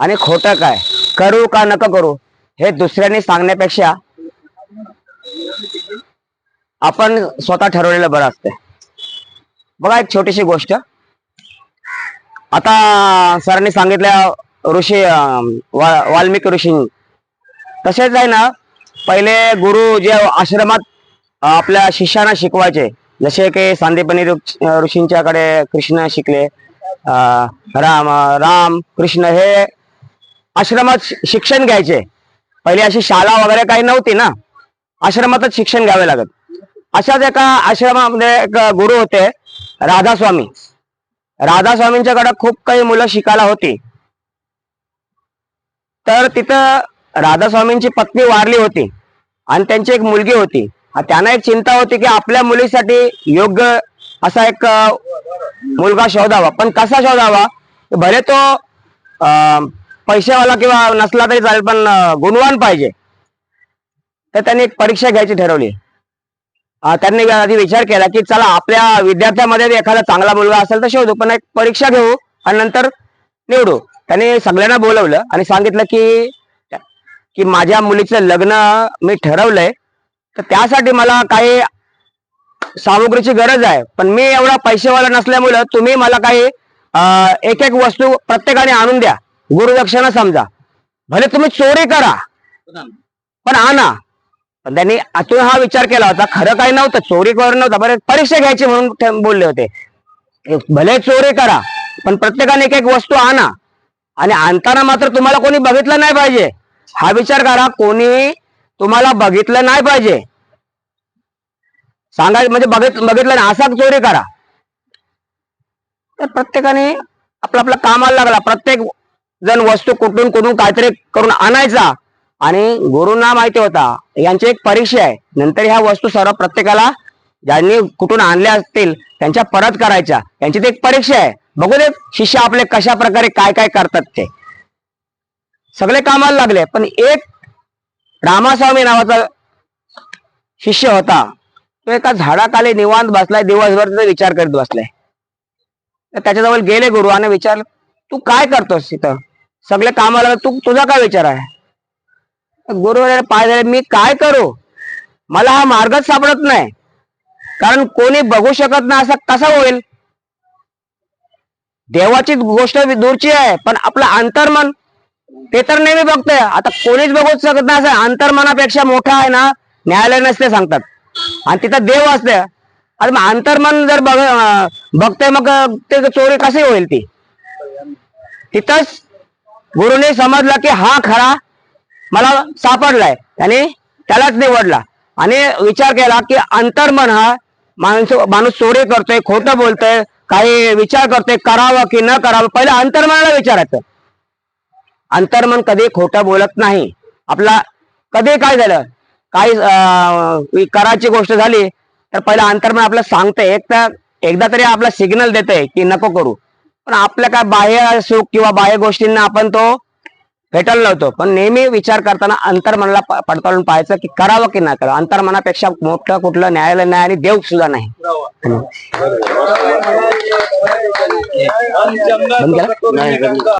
आणि खोटं काय? करू का नको करू? हे दुसऱ्यांनी सांगण्यापेक्षा आपण स्वतः ठरवलेलं बरं असते बघा एक छोटीशी गोष्ट. आता सरांनी सांगितल्या ऋषी वा- वाल्मिकी ऋषी. तसेच आहे ना पहिले गुरु जे आश्रमात आपल्या शिष्यांना शिकवायचे. जसे की सांदीपनी ऋषींच्याकडे कृष्ण शिकले. राम राम कृष्ण हे आश्रमात शिक्षण घ्यायचे. पहिले अशी शाळा वगैरे काही नव्हती ना. आश्रमातच शिक्षण घ्यावे लागत. अशाच एका आश्रमामध्ये एक गुरु होते राधास्वामी. राधास्वामींच्याकडे खूप काही मुलं शिकायला होती. तर तिथं राधास्वामींची पत्नी वारली होती आणि त्यांची एक मुलगी होती. त्यांना एक चिंता होती की आपल्या मुलीसाठी योग्य असा एक मुलगा शोधावा. पण कसा शोधावा? भले तो पैशावाला पैसेवाला किंवा नसला तरी चालेल पण गुणवान पाहिजे. तर त्यांनी एक परीक्षा घ्यायची ठरवली. त्यांनी आधी विचार केला की चला आपल्या विद्यार्थ्यामध्ये एखादा चांगला मुलगा असेल तर शोधू पण एक परीक्षा घेऊ आणि नंतर निवडू. त्यांनी सगळ्यांना बोलवलं आणि सांगितलं की की माझ्या मुलीचं लग्न मी ठरवलंय. तर त्यासाठी मला काही सामुग्रीची गरज आहे पण मी एवढा पैसेवाला नसल्यामुळं तुम्ही मला काही एक एक वस्तू प्रत्येकाने आणून द्या. गुरुदक्षिणा समजा. भले तुम्ही चोरी करा पण आणा. पण त्यांनी आतून हा विचार केला होता खरं काही नव्हतं चोरी करून नव्हतं बरं परीक्षा घ्यायची म्हणून बोलले होते. भले चोरी करा पण प्रत्येकाने एक एक वस्तू आणा. आणि आणताना मात्र तुम्हाला कोणी बघितलं नाही पाहिजे. हा विचार करा कोणी तुम्हाला बघितलं नाही पाहिजे. सांगायचं म्हणजे बघित बघितलं नाही असा चोरी करा. तर प्रत्येकाने आपलं आपलं कामाला लागला प्रत्येक जण वस्तू कुठून कुठून काहीतरी करून आणायचा. आणि गुरुंना माहिती होता. यांची एक परीक्षा आहे. नंतर ह्या वस्तू सर्व प्रत्येकाला ज्यांनी कुठून आणल्या असतील त्यांच्या परत करायच्या. यांची ती एक परीक्षा आहे. बघू दे शिष्य आपले कशा प्रकारे काय काय करतात ते. सगळे कामाला लागले पण एक रामास्वामी नावाचा शिष्य होता. तो एका झाडाखाली निवांत बसलाय दिवसभर त्याचा विचार करत बसलाय. तर त्याच्याजवळ गेले गुरु आणि विचार तू काय करतोस तिथं सगळ्या कामाला तू तुझा काय विचार आहे? गुरुवार पाय मी काय करू? मला हा मार्गच सापडत नाही. कारण कोणी बघू शकत नाही असं कसा होईल? देवाची गोष्ट दूरची आहे पण आपलं अंतर्मन ते तर नेहमी बघतोय. आता कोणीच बघू शकत नाही असं अंतर्मनापेक्षा मोठा आहे ना न्यायालय नसते सांगतात. आणि तिथं देव असते. आता मग अंतर्मन जर बघ अं, बघतोय मग ते चोरी कशी होईल ती? तिथंच गुरुने समजलं की हा खरा मला सापडलाय त्याने त्यालाच निवडला. आणि विचार केला की अंतर्मन हा माणूस माणूस चोरी करतोय खोटं बोलतोय काही विचार करतोय करावं की न करावं. पहिलं अंतर्मनाला विचारायचं. अंतर्मन कधी खोटं बोलत नाही. आपला कधी काय झालं? काही अं, करायची गोष्ट झाली तर पहिलं अंतर्मन आपलं सांगतंय. एक तर एकदा तरी आपला सिग्नल देतंय की नको करू. पण आपल्या काय बाह्य सुख किंवा बाह्य गोष्टींना आपण तो भेटल लावतो. पण नेहमी विचार करताना अंतर्मनाला पडताळून पाहायचं की करावं की नाही करावं. अंतर्मनापेक्षा मोठं कुठलं न्यायालय नाही आणि देव सुद्धा नाही. बंद केला?